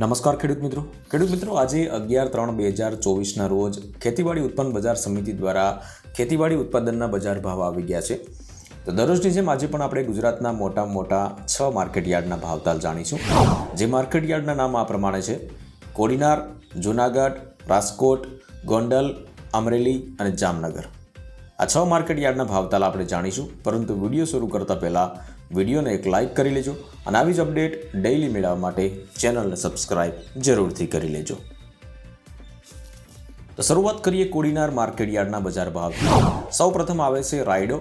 નમસ્કાર ખેડૂત મિત્રો. ખેડૂત મિત્રો, આજે અગિયાર ત્રણ બે હજાર ચોવીસના રોજ ખેતીવાડી ઉત્પન્ન બજાર સમિતિ દ્વારા ખેતીવાડી ઉત્પાદનના બજાર ભાવ આવી ગયા છે. તો દરરોજની જેમ આજે પણ આપણે ગુજરાતના મોટા મોટા છ માર્કેટયાર્ડના ભાવતાલ જાણીશું. જે માર્કેટ યાર્ડના નામ આ પ્રમાણે છે. કોડીનાર, જુનાગઢ, રાજકોટ, ગોંડલ, અમરેલી અને જામનગર. આ છ માર્કેટ યાર્ડના ભાવતાલ આપણે જાણીશું. પરંતુ વીડિયો શરૂ કરતાં પહેલાં વિડીયોને એક લાઇક કરી લેજો અને આવી જ અપડેટ ડેઇલી મેળવવા માટે ચેનલને સબસ્ક્રાઇબ જરૂરથી કરી લેજો. તો શરૂઆત કરીએ કોડીનાર માર્કેટ યાર્ડના બજાર ભાવ. સૌ પ્રથમ આવે છે રાયડો.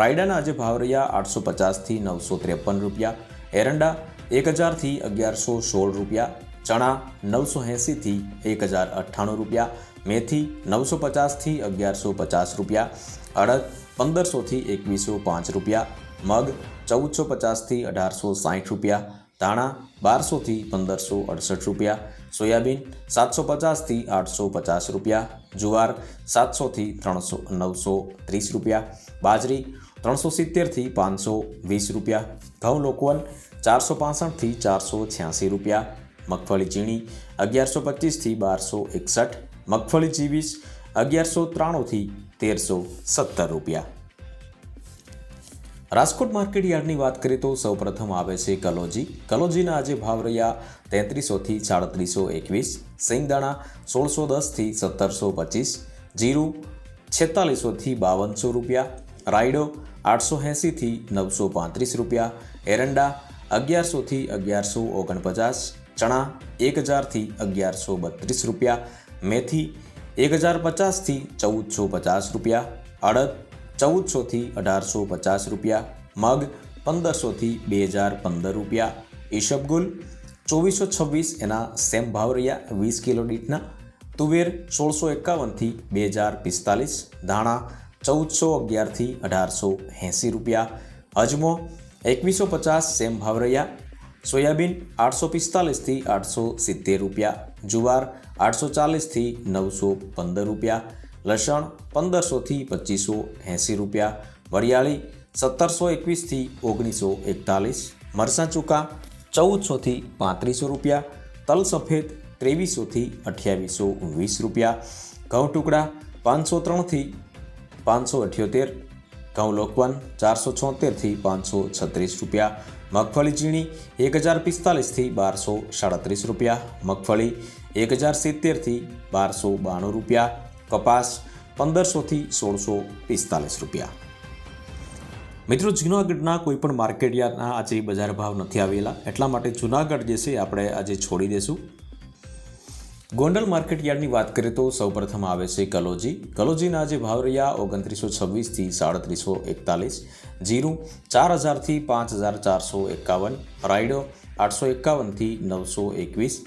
રાયડાના આજે ભાવ રહ્યા આઠસો પચાસથી નવસો ત્રેપન રૂપિયા. એરંડા એક હજારથી અગિયારસો સોળ રૂપિયા. ચણા નવસો એંસીથી એક હજાર અઠ્ઠાણું રૂપિયા, મેથી નવસો પચાસથી અગિયારસો પચાસ રૂપિયા, અડદ પંદરસોથી એકવીસો પાંચ રૂપિયા, મગ ચૌદસો પચાસથી અઢારસો સાઠ રૂપિયા, ધાણા બારસોથી પંદરસો અડસઠ રૂપિયા, સોયાબીન સાતસો પચાસથી આઠસો પચાસ રૂપિયા, જુવાર સાતસોથી ત્રણસો નવસો ત્રીસ રૂપિયા, બાજરી ત્રણસો સિત્તેરથી પાંચસો વીસ રૂપિયા, ઘઉં લોકવન ચારસો પાસઠથી ચારસો છ્યાસી રૂપિયા મગફળી ઝીણી અગિયારસો પચીસથી બારસો એકસઠ, મગફળી જીવીસ અગિયારસો ત્રાણુંથી તેરસો સત્તર રૂપિયા. રાજકોટ માર્કેટ યાર્ડની વાત કરીએ તો સૌપ્રથમ આવે છે કલોજી. કલોજીના આજે ભાવ રહ્યા તેત્રીસોથી સાડત્રીસો એકવીસ સિંગદાણા સોળસો દસથી સત્તરસો પચીસ, જીરું છેતાલીસોથી બાવનસો રૂપિયા, રાયડો આઠસો એંસીથી નવસો પાંત્રીસ રૂપિયા, એરંડા અગિયારસોથી અગિયારસો ઓગણપચાસ ચણા એક હજારથી અગિયારસો બત્રીસ રૂપિયા, મેથી એક હજાર પચાસથી ચૌદસો પચાસ રૂપિયા, અડદ ચૌદસોથી અઢારસો પચાસ રૂપિયા, મગ પંદરસોથી બે હજાર પંદર રૂપિયા, ઈશબગુલ ચોવીસો છવ્વીસ એના સેમ ભાવ રહ્યા વીસ કિલો દીઠના, તુવેર સોળસો એકાવનથી બે હજાર પિસ્તાલીસ, ધાણા ચૌદસો અગિયારથી અઢારસો એંસી રૂપિયા, અજમો એકવીસો પચાસ સેમ ભાવ રહ્યા સોયાબીન આઠસો પિસ્તાલીસથી આઠસો સિત્તેર રૂપિયા, જુવાર આઠસો ચાલીસથી નવસો પંદર રૂપિયા, લસણ પંદરસોથી પચીસો એંસી રૂપિયા, વરિયાળી સત્તરસો એકવીસથી ઓગણીસો એકતાલીસ મરસાં ચૂકા ચૌદસોથી પાંત્રીસો રૂપિયા, તલ સફેદ ત્રેવીસોથી અઠ્યાવીસો વીસ રૂપિયા, ઘઉં ટુકડા પાંચસો ત્રણથી પાંચસો અઠ્યોતેર, ઘઉં લોકવન ચારસો છોતેરથી પાંચસો છત્રીસ રૂપિયા મગફળી ઝીણી એક હજાર પિસ્તાલીસથી બારસો સાડત્રીસ રૂપિયા. મગફળી એક હજાર સિત્તેરથી બારસો બાણું રૂપિયા. કપાસ પંદરસોથી સોળસો પિસ્તાલીસ રૂપિયા. મિત્રો, જૂનાગઢના કોઈ પણ માર્કેટ યાર્ડના આજે બજાર ભાવ નથી આવેલા. એટલા માટે જૂનાગઢ જે છે આપણે આજે છોડી દઈશું ગોંડલ માર્કેટ યાર્ડની વાત કરીએ તો સૌપ્રથમ આવે છે કલોજી. કલોજીના આજે ભાવ રહ્યા ઓગણત્રીસો છવ્વીસથી સાડત્રીસો એકતાલીસ. જીરું ચાર હજારથી પાંચ હજાર ચારસો એકાવન રાયડો આઠસો એકાવનથી નવસો એકવીસ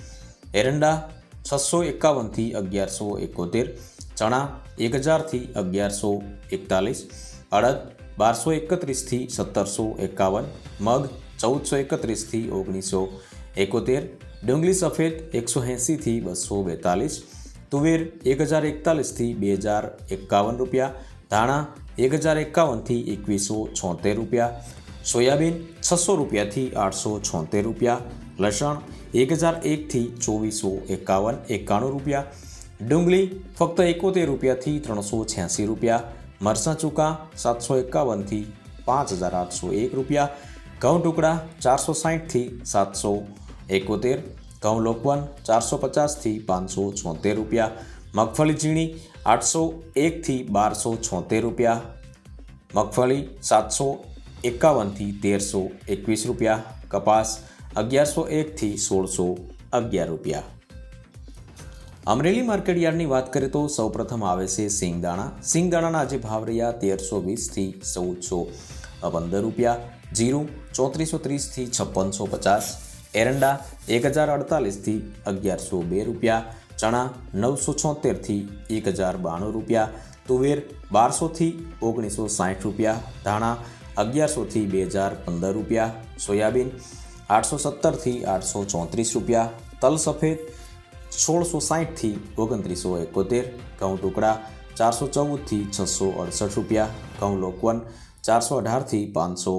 એરંડા છસો એકાવનથી અગિયારસો એકોતેર ચણા એક હજારથી અગિયારસો એકતાલીસ અડદ બારસો એકત્રીસથી સત્તરસો એકાવન મગ ચૌદસો એકત્રીસથી ઓગણીસો એકોતેર ડુંગળી સફેદ એકસો એંસીથી બસો બેતાલીસ તુવેર એક હજાર એકતાલીસથી બે હજાર એકાવન રૂપિયા ધાણા એક હજાર એકાવનથી એકવીસો છોતેર રૂપિયા સોયાબીન છસો રૂપિયાથી આઠસો છોતેર રૂપિયા લસણ એક હજાર એકથી ચોવીસો એકાવન એકાણું રૂપિયા ડુંગળી ફક્ત એકોતેર રૂપિયાથી ત્રણસો છ્યાસી રૂપિયા મરસાં ચૂકા સાતસો એકાવનથી પાંચ હજાર આઠસો એક રૂપિયા ઘઉં ટુકડા ચારસો સાહીઠથી સાતસો એકોતેર, ઘઉં લોકવન ચારસો પચાસથી પાંચસો છોતેર રૂપિયા, મગફળી ઝીણી આઠસો એકથી બારસો છોતેર રૂપિયા, મગફળી સાતસો એકાવનથી તેરસો એકવીસ રૂપિયા, કપાસ અગિયારસો એકથી સોળસો અગિયાર રૂપિયા. અમરેલી માર્કેટ યાર્ડની વાત કરીએ તો સૌપ્રથમ આવે છે સિંગદાણા. સિંગદાણાના આજે ભાવ રહ્યા તેરસો વીસથી ચૌદસો પંદર રૂપિયા, જીરું ચોત્રીસો ત્રીસથી છપ્પનસો પચાસ એરંડા એક હજાર અડતાલીસથી અગિયારસો બે રૂપિયા, ચણા નવસો છોતેરથી એક હજાર બાણું રૂપિયા, તુવેર બારસોથી ઓગણીસો સાઠ રૂપિયા, ધાણા અગિયારસોથી બે હજાર પંદર રૂપિયા, સોયાબીન આઠસો સત્તરથી આઠસો ચોત્રીસ રૂપિયા, તલ સફેદ સોળસો સાહીઠથી ઓગણત્રીસો એકોતેર, ઘઉં ટુકડા ચારસો ચૌદથી છસો અડસઠ રૂપિયા, ઘઉં લોકવન ચારસો અઢારથી પાંચસો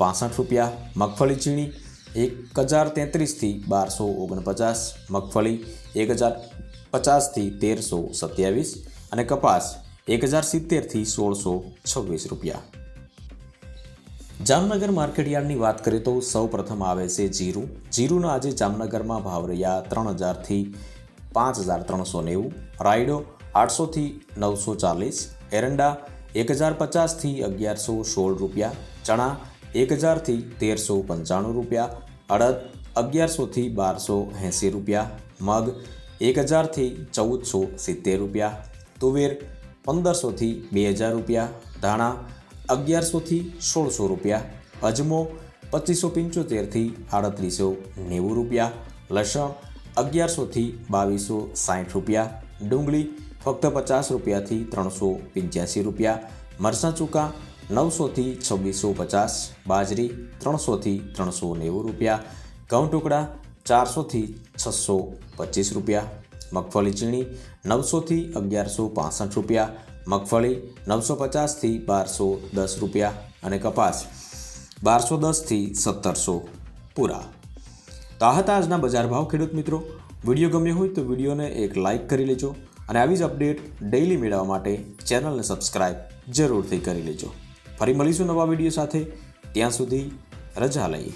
પાસઠ રૂપિયા, મગફળી ઝીણી એક હજાર તેત્રીસથી બારસો ઓગણપચાસ, મગફળી એક હજાર પચાસથી તેરસો સત્યાવીસ અને કપાસ એક હજાર સિત્તેરથી સોળસો છવ્વીસ રૂપિયા. જામનગર માર્કેટયાર્ડની વાત કરીએ તો સૌ પ્રથમ આવે છે જીરું. જીરુનો આજે જામનગરમાં ભાવ રહ્યા ત્રણ હજારથી પાંચ હજાર ત્રણસો નેવું, રાયડો આઠસોથી નવસો ચાલીસ, એરંડા એક હજાર પચાસથી અગિયારસો સોળ રૂપિયા, ચણા એક હજારથી તેરસો પંચાણું રૂપિયા, અડદ અગિયારસોથી બારસો એંસી રૂપિયા, મગ એક હજારથી ચૌદસો સિત્તેર રૂપિયા, તુવેર પંદરસોથી બે હજાર રૂપિયા, ધાણા અગિયારસોથી સોળસો રૂપિયા, અજમો પચીસો પંચોતેરથી આડત્રીસો નેવું રૂપિયા, લસણ અગિયારસોથી બાવીસો સાઠ રૂપિયા, ડુંગળી ફક્ત પચાસ રૂપિયાથી ત્રણસો પંચ્યાસી રૂપિયા મરસાં ચૂકા નવસોથી છવ્વીસો પચાસ, બાજરી ત્રણસોથી ત્રણસો નેવું રૂપિયા, ઘઉં ટુકડા ચારસોથી છસો પચીસ રૂપિયા, મગફળી ચીણી નવસોથી અગિયારસો પાસઠ રૂપિયા, મગફળી નવસો પચાસથી બારસો દસ રૂપિયા અને કપાસ બારસો દસથી સત્તરસો પૂરા. તો આ હતા આજના બજાર ભાવ ખેડૂત મિત્રો. વીડિયો ગમ્યો હોય તો વિડીયોને એક લાઇક કરી લેજો અને આવી જ અપડેટ ડેઇલી મેળવવા માટે ચેનલને સબસ્ક્રાઇબ જરૂરથી કરી લેજો. ફરી મળીશું નવા વીડિયો સાથે. ત્યાં સુધી રજા લઈએ.